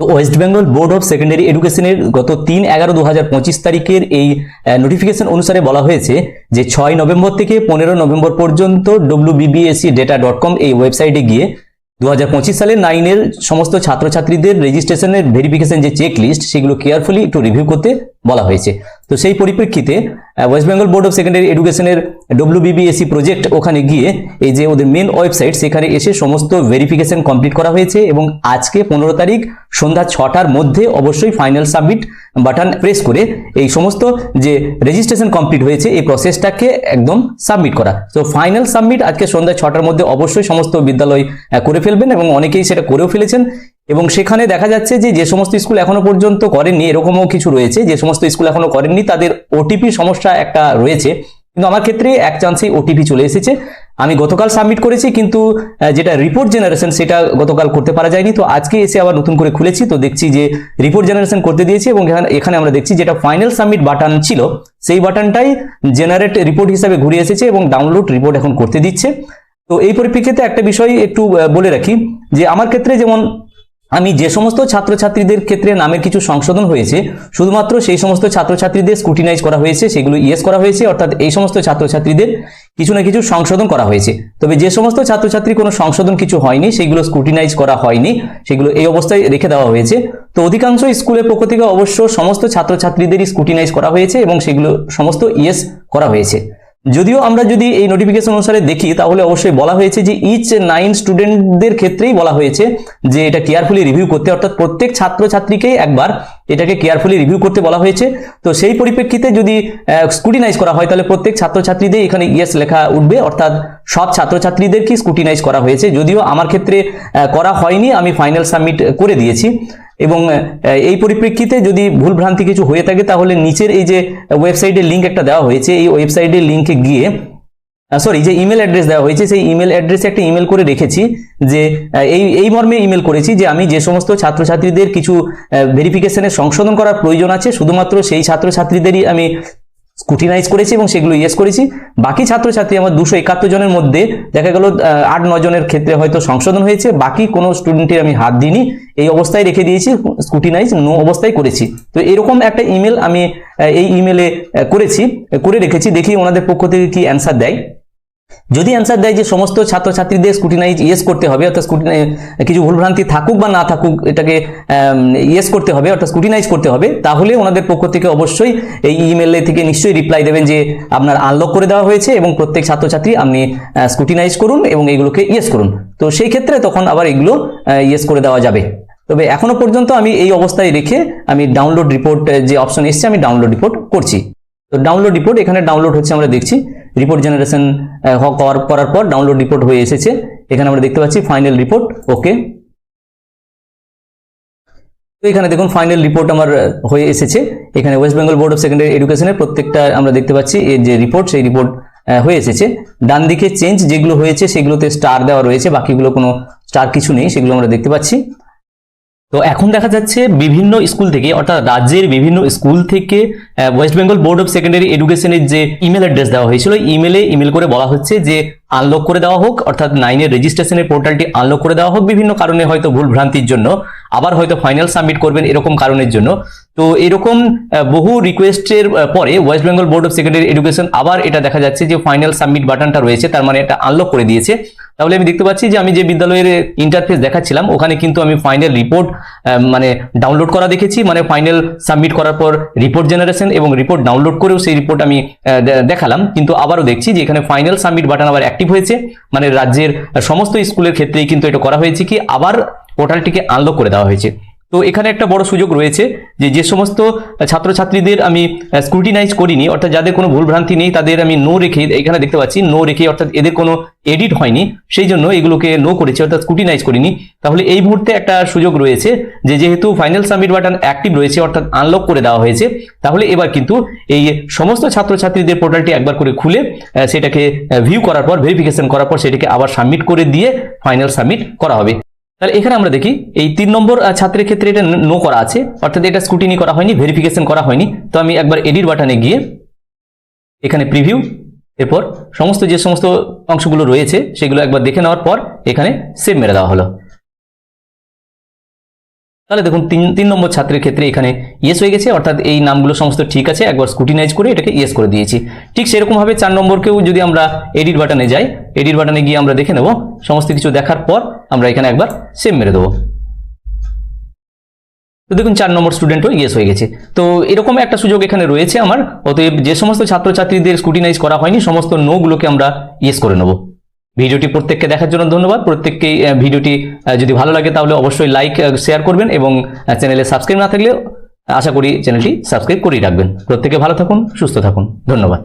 তো West Bengal board of secondary এডুকেশনের গত তিন এগারো দু তারিখের এই নোটিফিকেশন অনুসারে বলা হয়েছে যে ছয় নভেম্বর থেকে পনেরো নভেম্বর পর্যন্ত W BBSE data dot com এই ওয়েবসাইটে গিয়ে দু সালের নাইনের সমস্ত ছাত্রছাত্রীদের রেজিস্ট্রেশনের ভেরিফিকেশন যে চেক লিস্ট সেগুলো কেয়ারফুলি একটু রিভিউ করতে বলা হয়েছে। তো সেই পরিপ্রেক্ষিতে West Bengal board of secondary এডুকেশনের ডব্লিউ বিবিএসসি প্রজেক্ট ওখানে গিয়ে এই যে ওদের মেন ওয়েবসাইট সেখানে এসে সমস্ত ভেরিফিকেশন কমপ্লিট করা হয়েছে এবং আজকে পনেরো তারিখ সন্ধ্যা ছটার মধ্যে অবশ্যই ফাইনাল সাবমিট বাটন প্রেস করে এই সমস্ত যে রেজিস্ট্রেশন কমপ্লিট হয়েছে, এই প্রসেসটাকে একদম সাবমিট করা। তো ফাইনাল সাবমিট আজকে সন্ধ্যা ছটার মধ্যে অবশ্যই সমস্ত বিদ্যালয় করে ফেলবেন এবং অনেকেই সেটা করেও ফেলেছেন। এবং সেখানে দেখা যাচ্ছে যে যে সমস্ত স্কুল এখনও পর্যন্ত করেননি, এরকমও কিছু রয়েছে, যে সমস্ত স্কুল এখনও করেননি, তাদের ওটিপি সমস্যা একটা রয়েছে। কিন্তু আমার ক্ষেত্রে এক চান্সেই ওটিপি চলে এসেছে। আমি গতকাল সাবমিট করেছি, কিন্তু যেটা রিপোর্ট জেনারেশন সেটা গতকাল করতে পারা যায়নি। তো আজকে এসে আবার নতুন করে খুলেছি, তো দেখছি যে রিপোর্ট জেনারেশন করতে দিয়েছি এবং এখানে আমরা দেখছি যেটা ফাইনাল সাবমিট বাটন ছিল, সেই বাটনটাই জেনারেট রিপোর্ট হিসাবে ঘুরে এসেছে এবং ডাউনলোড রিপোর্ট এখন করতে দিচ্ছে। তো এই পরিপ্রেক্ষিতে একটা বিষয় একটু বলে রাখি, যে আমার ক্ষেত্রে যেমন আমি যে সমস্ত ছাত্রছাত্রীদের ক্ষেত্রে নামের কিছু সংশোধন হয়েছে, শুধুমাত্র সেই সমস্ত ছাত্রছাত্রীদের স্কুটিনাইজ করা হয়েছে, সেগুলো ইয়েস করা হয়েছে, অর্থাৎ এই সমস্ত ছাত্রছাত্রীদের কিছু না কিছু সংশোধন করা হয়েছে। তবে যে সমস্ত ছাত্রছাত্রী কোনো সংশোধন কিছু হয়নি, সেগুলো স্কুটিনাইজ করা হয়নি, সেগুলো এই অবস্থায় রেখে দেওয়া হয়েছে। তো অধিকাংশ স্কুলের পক্ষ থেকে অবশ্য সমস্ত ছাত্রছাত্রীদেরই স্কুটিনাইজ করা হয়েছে এবং সেগুলো সমস্ত ইয়েস করা হয়েছে। যদিও আমরা যদি এই নোটিফিকেশন অনুসারে দেখি, তাহলে অবশ্যই বলা হয়েছে যে ইচ নাইন স্টুডেন্টদের ক্ষেত্রেই বলা হয়েছে যে এটা কেয়ারফুলি রিভিউ করতে, অর্থাৎ প্রত্যেক ছাত্রছাত্রীকেই একবার এটাকে কেয়ারফুলি রিভিউ করতে বলা হয়েছে। তো সেই পরিপ্রেক্ষিতে যদি স্কুটিনাইজ করা হয়, তাহলে প্রত্যেক ছাত্রছাত্রীদের এখানে ইয়েস লেখা উঠবে, অর্থাৎ সব ছাত্রছাত্রীদেরকে স্কুটিনাইজ করা হয়েছে। যদিও আমার ক্ষেত্রে করা হয়নি, আমি ফাইনাল সাবমিট করে দিয়েছি। এবং এই পরিপ্রেক্ষিতে যদি ভুলভ্রান্তি কিছু হয়ে থাকে, তাহলে নিচের এই যে ওয়েবসাইটের লিঙ্ক একটা দেওয়া হয়েছে, এই ওয়েবসাইটের লিঙ্কে গিয়ে সরি যে ইমেল অ্যাড্রেস দেওয়া হয়েছে, সেই ইমেল অ্যাড্রেসে একটা ইমেল করে রেখেছি যে এই এই মর্মে ইমেল করেছি যে আমি যে সমস্ত ছাত্রছাত্রীদের কিছু ভেরিফিকেশনের সংশোধন করার প্রয়োজন আছে, শুধুমাত্র সেই ছাত্রছাত্রীদেরই আমি স্কুটিনাইজ করেছি এবং সেগুলো ইয়েস করেছি। বাকি ছাত্রছাত্রী আমার দুশো একাত্তর জনের মধ্যে দেখা গেল আট জনের ক্ষেত্রে হয়তো সংশোধন হয়েছে, বাকি কোনো স্টুডেন্টের আমি হাত দিইনি। এই অবস্থায় রেখে দিয়েছি স্কুটিনাইজ নো অবস্থায় করেছি। তো এরকম একটা ইমেল আমি এই ইমেলে করেছি, করে রেখেছি, দেখি ওনাদের পক্ষ থেকে কি অ্যান্সার দেয়। যদি অ্যান্সার দেয় যে সমস্ত ছাত্রছাত্রীদের স্কুটিনাইজ ইয়েস করতে হবে, অর্থাৎ স্কুটিনাই কিছু ভুলভ্রান্তি থাকুক বা না থাকুক, এটাকে ইয়েস করতে হবে, অর্থাৎ স্কুটিনাইজ করতে হবে, তাহলে ওনাদের পক্ষ থেকে অবশ্যই এই ইমেলে থেকে নিশ্চয়ই রিপ্লাই দেবেন যে আপনার আনলক করে দেওয়া হয়েছে এবং প্রত্যেক ছাত্রছাত্রী আপনি স্কুটিনাইজ করুন এবং এগুলোকে ইয়েস করুন। তো সেই ক্ষেত্রে তখন আবার এগুলো ইয়েস করে দেওয়া যাবে। তবে এখনও পর্যন্ত আমি এই অবস্থায় রেখে আমি ডাউনলোড রিপোর্ট যে অপশন এসছে, আমি ডাউনলোড রিপোর্ট করছি। তো ডাউনলোড রিপোর্ট এখানে ডাউনলোড হচ্ছে আমরা দেখছি। রিপোর্ট জেনারেশন করার করার পর ডাউনলোড রিপোর্ট হয়ে এসেছে। এখানে আমরা দেখতে পাচ্ছি ফাইনাল রিপোর্ট ওকে তো এখানে দেখুন ফাইনাল রিপোর্ট আমার হয়ে এসেছে। এখানে West Bengal board of secondary এডুকেশনের প্রত্যেকটা আমরা দেখতে পাচ্ছি এর যে রিপোর্ট সেই রিপোর্ট হয়ে এসেছে। ডান দিকে চেঞ্জ যেগুলো হয়েছে সেগুলোতে স্টার দেওয়া রয়েছে, বাকিগুলো কোনো স্টার কিছু নেই, সেগুলো আমরা দেখতে পাচ্ছি। তো এখন দেখা যাচ্ছে বিভিন্ন স্কুল থেকে, অর্থাৎ রাজ্যের বিভিন্ন স্কুল থেকে West Bengal board of secondary এডুকেশনের যে ইমেল অ্যাড্রেস দেওয়া হয়েছিল ইমেলে ইমেল করে বলা হচ্ছে যে আনলক করে দেওয়া হোক, অর্থাৎ নাইনের রেজিস্ট্রেশনের পোর্টালটি আনলক করে দেওয়া হোক, বিভিন্ন কারণে হয়তো ভুল ভ্রান্তির জন্য, আবার হয়তো ফাইনাল সাবমিট করবেন এরকম কারণের জন্য। তো এরকম বহু রিকোয়েস্টের পরে West Bengal board of secondary education আবার এটা দেখা যাচ্ছে যে ফাইনাল সাবমিট বাটনটা রয়েছে, তার মানে এটা আনলক করে দিয়েছে। তাহলে আমি দেখতে পাচ্ছি যে আমি যে বিদ্যালয়ের ইন্টারফেস দেখাচ্ছিলাম, ওখানে কিন্তু আমি ফাইনাল রিপোর্ট মানে ডাউনলোড করা দেখেছি। মানে ফাইনাল সাবমিট করার পর রিপোর্ট জেনারেশন এবং রিপোর্ট ডাউনলোড করেও সেই রিপোর্ট আমি দেখালাম। কিন্তু আবারও দেখছি যে এখানে ফাইনাল সাবমিট বাটন আবার অ্যাক্টিভ হয়েছে। মানে রাজ্যের সমস্ত স্কুলের ক্ষেত্রেই কিন্তু এটা করা হয়েছে কি, আবার পোর্টালটিকে আনলক করে দেওয়া হয়েছে। তো এখানে একটা বড় সুযোগ রয়েছে যে যে সমস্ত ছাত্রছাত্রীদের আমি স্ক্রুটিনাইজ করিনি, অর্থাৎ যাদের কোনো ভুলভ্রান্তি নেই, তাদের আমি নো রেখে এখানে দেখতে পাচ্ছি নো রেখে অর্থাৎ এদের কোনো এডিট হয়নি, সেই জন্য এগুলোকে নো করেছি, অর্থাৎ স্ক্রুটিনাইজ করিনি। তাহলে এই মুহূর্তে একটা সুযোগ রয়েছে যে যেহেতু ফাইনাল সাবমিট বাটন অ্যাক্টিভ রয়েছে, অর্থাৎ আনলক করে দেওয়া হয়েছে, তাহলে এবার কিন্তু এই সমস্ত ছাত্রছাত্রীদের পোর্টালটি একবার করে খুলে সেটাকে ভিউ করার পর ভেরিফিকেশন করার পর সেটাকে আবার সাবমিট করে দিয়ে ফাইনাল সাবমিট করা হবে। তাহলে এখানে আমরা দেখি, এই তিন নম্বর ছাত্রের ক্ষেত্রে এটা নো করা আছে, অর্থাৎ এটা স্কুটিনি করা হয়নি ভেরিফিকেশন করা হয়নি। তো আমি একবার এডিট বাটনে গিয়ে এখানে প্রিভিউ এরপর সমস্ত যে সমস্ত অংশগুলো রয়েছে, সেগুলো একবার দেখে নেওয়ার পর এখানে সেভ মেরে দেওয়া হলো। তাহলে দেখুন, তিন তিন নম্বর ছাত্রের ক্ষেত্রে এখানে ইয়েস হয়ে গেছে, অর্থাৎ এই নামগুলো সমস্ত ঠিক আছে, একবার স্কুটিনাইজ করে এটাকে ইয়েস করে দিয়েছি। ঠিক সেরকমভাবে চার নম্বরকেও যদি আমরা এডিট বাটনে যাই এডিট বাটনে গিয়ে আমরা দেখে নেব, সমস্ত কিছু দেখার পর আমরা এখানে একবার সেভ মেরে দেবো। তো দেখুন, চার নম্বর স্টুডেন্টও ইয়েস হয়ে গেছে। তো এরকম একটা সুযোগ এখানে রয়েছে আমার, অতএব যে সমস্ত ছাত্রছাত্রীদের স্কুটিনাইজ করা হয়নি, সমস্ত নোগুলোকে আমরা ইয়েস করে নেব। ভিডিওটি প্রত্যেককে দেখার জন্য ধন্যবাদ। প্রত্যেককেই ভিডিওটি যদি ভালো লাগে তাহলে অবশ্যই লাইক শেয়ার করবেন এবং চ্যানেলে সাবস্ক্রাইব না থাকলে আশা করি চ্যানেলটি সাবস্ক্রাইব করেই রাখবেন। প্রত্যেকে ভালো থাকুন, সুস্থ থাকুন। ধন্যবাদ।